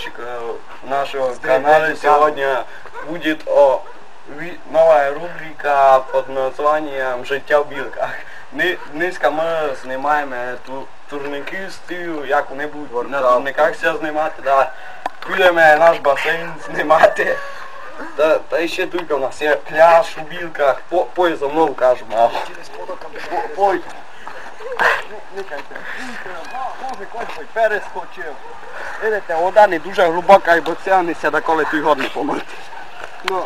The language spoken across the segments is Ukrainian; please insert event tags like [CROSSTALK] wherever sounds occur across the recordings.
подписчиков нашего канала. Сегодня будет о, ви- новая рубрика под названием «Життя в білках». Ни- Низько ми знімаємо ту, турники з тию, як вони будуть на турниках все знімати, да. Підемо наш басейн знімати. Та, та ще тільки у нас є пляж у білках, по, пой за мною кажемо. Пой. Перескочив. Видите, вода не дуже глибока і боцянися, да коли ти годний помити. Ну,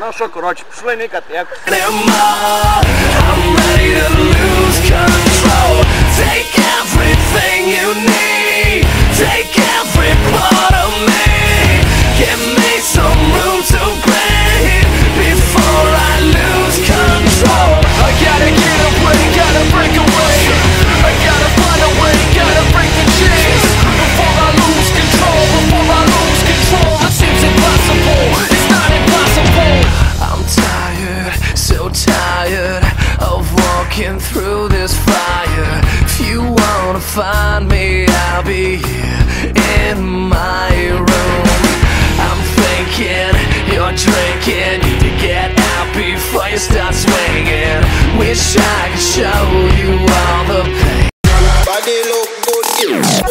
ну що, коротше, пішли никати, як. Take everything you need. I'll be here in my room. I'm thinking you're drinking, need to get out before you start swinging. Wish I could show you all the pain. Body look good,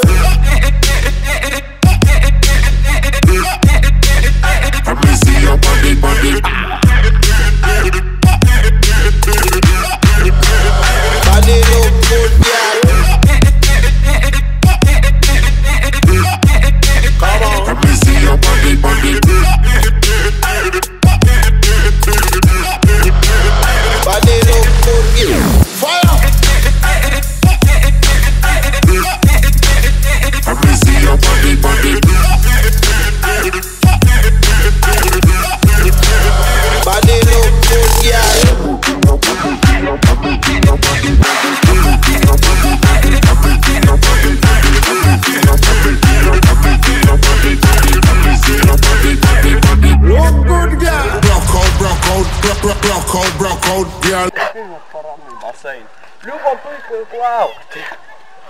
басейн. Любо пийте, плавати.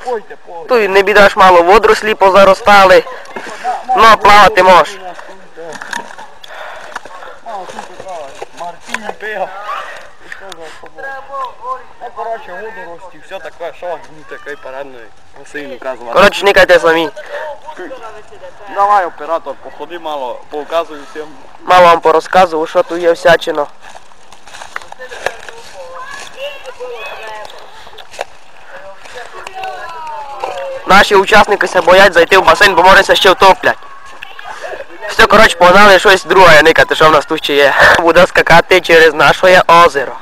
Пойте, пойте. Тут не біда ж мало, водорослі позаростали. Ну, плавати можеш. Мартин пив. І що за собою? Ну, коротше, водорості, все таке, що мені такий парадний басейн указувати. Коротше, никайте самі. Давай, оператор, походи мало, показуй всім. Мало вам порозказував, що тут є всячино. Наші учасники се боять зайти в басейн, бо може ще втоплять. Все, коротше, погнали щось друге никати, що в нас тут ще є. [LAUGHS] Буде скакати через наше озеро.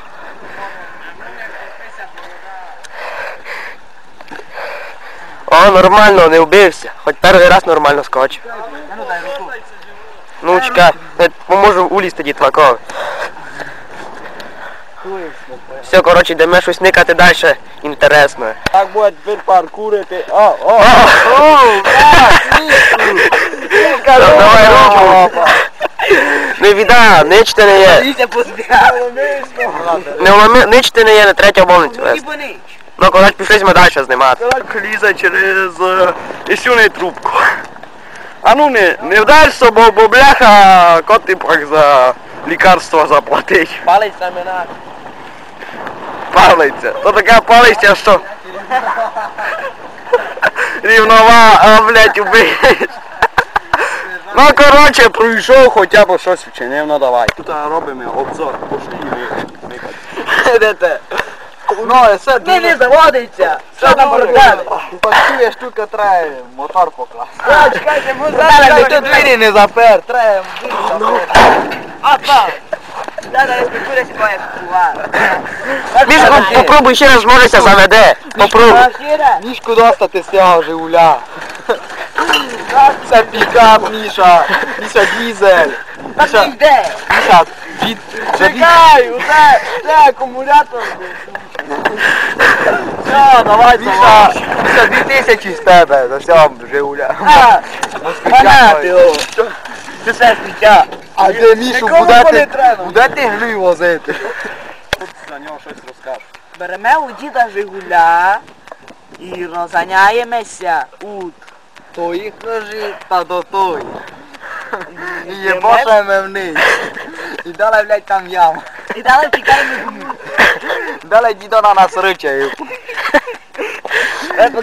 О, нормально, не вбився. Хоч перший раз нормально скочив. Ну, чекай, поможу улізти дітвакові. Все, коротше, йдемо щось никати далі інтересне. Так буде тепер паркурити. О, о, Давай руку. Не біда, ничте не є. Не вломи, ничте не є, на третю больницю вести. Ну, коротше, пішли ми далі знімати. так лізе через е, ісюний трубку. А ну не, не вдалься, бо, бо бляха коти пак за лікарство заплатить. Палець на мене. Палиця. То така палиця, що рівнова, а блядь, убиєш. Ну, коротше, пройшов хоча б щось вчинив, ну давай. Тут робимо обзор, пошли і Де те? Ну, все Не, не заводиться. Що там розказує? Пасує штука треба мотор покласти. Чекайте, ми зараз тут двері не запер. Треба А так. Мішко, попробуй ще раз, може ся заведе. Попробуй. Мішку достати з цього Жигуля. Це пікап, Міша. Міша дізель. Міша, Міша, від... Чекай, усе, це акумулятор. Все, давай, Міша. Міша, 2000 з тебе, за цього Жигуля. Фанати, о. Це все сміття. А де Мішу, Нікому не ти, треба. куди ти глю возити? За нього щось розкажеш. Беремо у діда Жигуля і розганяємося у Твоїх ножі та до тої. І єбошаємо вниз. І далі, блядь, там яма. І далі тікаємо. Далі дідо на нас ричає.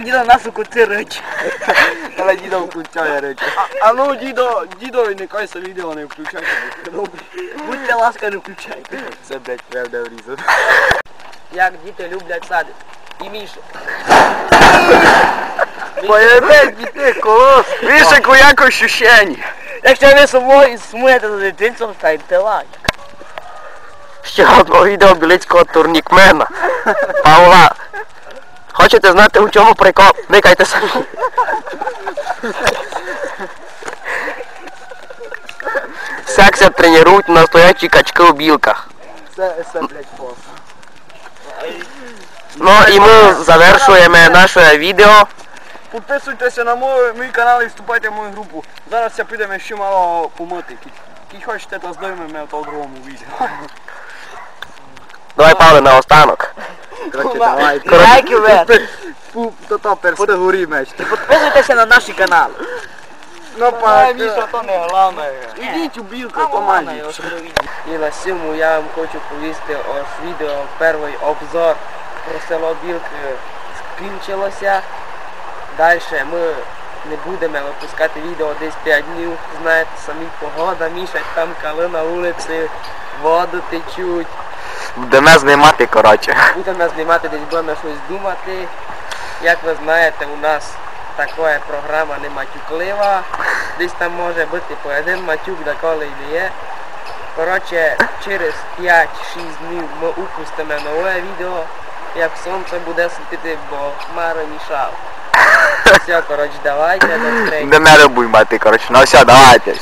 Дідо нас у куці речі. Далі дідо вкучає ричає. А ну, дідо, дідо, нехай це відео не включайте. Будьте ласка, не включайте. Це, блядь, правда врізати. Як діти люблять садити. І Міша. Поєбе, діти, колос. Мішику, як ощущення? Якщо ви сумує- сумуєте за дитинством, ставте лайк. Ще одного відео білицького турнікмена. Павла. Хочете знати у чому прикол? Никайте самі. Секся тренують настоячі качки у білках. Це, це, блядь, пос. Ну і ми завершуємо наше відео. Підписуйтеся на мой, мій канал і вступайте в мою групу. Зараз я підемо ще мало помити. Кі хочете, то здоймемо в другому відео. Давай, Павле, на останок. Давай. Лайки вверх. Фу, то горі меч. Підписуйтеся на наші канали. Ну, па, Міша, то не головне. Ідіть у білку, помажіть. І на цьому я вам хочу повісти ось відео, перший обзор про село Білки скінчилося. Далі ми не будемо випускати відео десь 5 днів. Знаєте, самі погода, мішать там кали на вулиці, воду течуть. Будемо знімати, коротше. Будемо знімати, десь будемо щось думати. Як ви знаєте, у нас така програма не матюклива. Десь там може бути по один матюк, деколи і не є. Коротше, через 5-6 днів ми упустимо нове відео, як сонце буде світити, бо хмари мішав. Все, коротше, давайте, до зустрічі. До мене будемо мати, коротше. Ну все, давайте.